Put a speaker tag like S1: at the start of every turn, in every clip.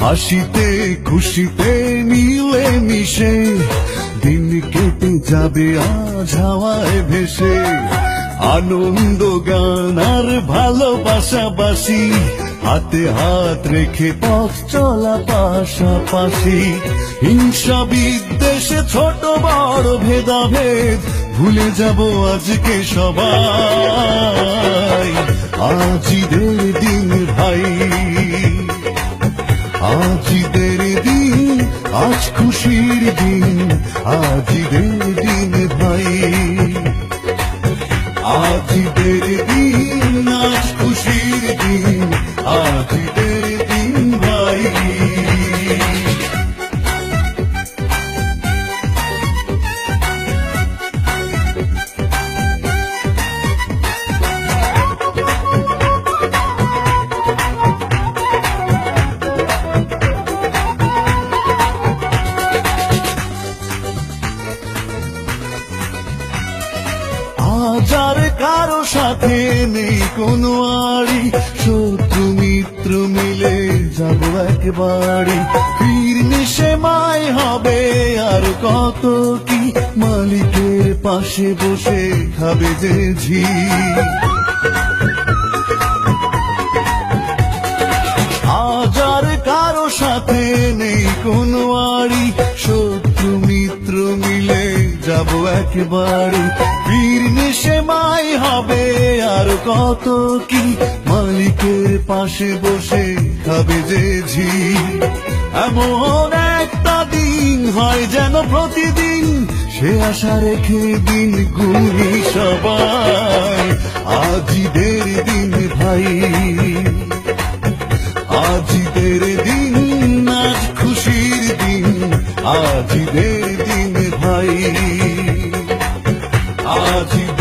S1: হাসিতে, খুশিতে মিলে মিশে দিন কেটে যাবে আজ হাওয়ায় ভেসে। আনন্দ, গান আর ভালোবাসাবাসি হাতে হাত রেখে পথ চলা পাশাপাশি। হিংসা বিদ্বেষে ছোট বড় ভেদাভেদ, ভুলে যাব আজকে সবাই। আজিদের দিন ভাই। আজিদের দিন আজ খুশির দিন আজিদের দিন ভাই। আজিদের দিন আজ খুশির দিন আজিদের কারও সাথে নেই কোনো আড়ি। শত্রু, মিত্র মিলে যাব একবারই। ফির মিশে মাই হবে আর কত কি? মালিকের পাশে বসে খাবে যে ঝি। আজ আর কারও সাথে নেই কোনো আড়ি। শত্রু, মিত্র মিলে যাব একবারে মাই হবে আর কত কি? মালিকের পাশে বসে খাবে যে ঝি এমন একটা দিন হয় যেন প্রতিদিন, সে আশা রেখে দিন গুলি সবাই। আজিদের দিন ভাই আজিদের দিন আজ খুশির দিন আজিদের দিন ভাই। আজিদের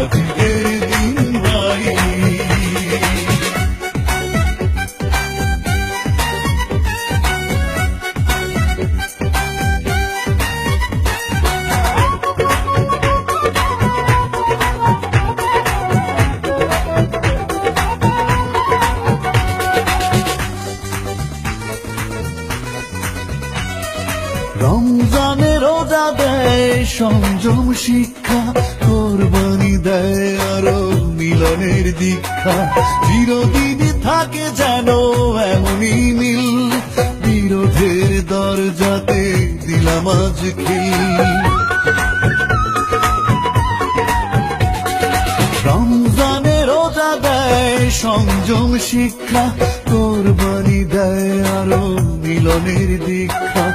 S1: আজিদের দিন ভাই রমজানে রোজা দেয় সংযম শিক্ষা কোরবানি দেয় আরও মিলনের দীক্ষা। চিরদিন থাকে যেন এমনই মিল। বিরোধের দরজাতে দিলাম আজ রমজানে রোজা দেয় সংযম শিক্ষা। কোরবানি দেয় আরও মিলনের দীক্ষা।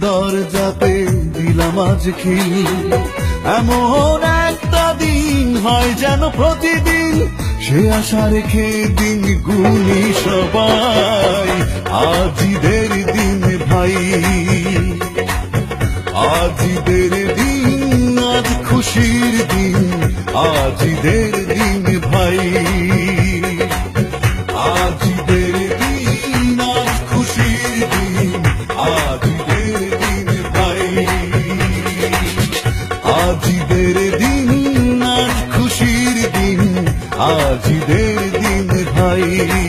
S1: দরজাতে দিলাম আজ খিল এমন একটা দিন হয় যেন প্রতিদিন সে আশা রেখে দিন গুনি সবাই। আজিদের দিন ভাই আজিদের দিন, আজ খুশির দিন আজিদের দিন ভাই। আজিদের দিন ভাই।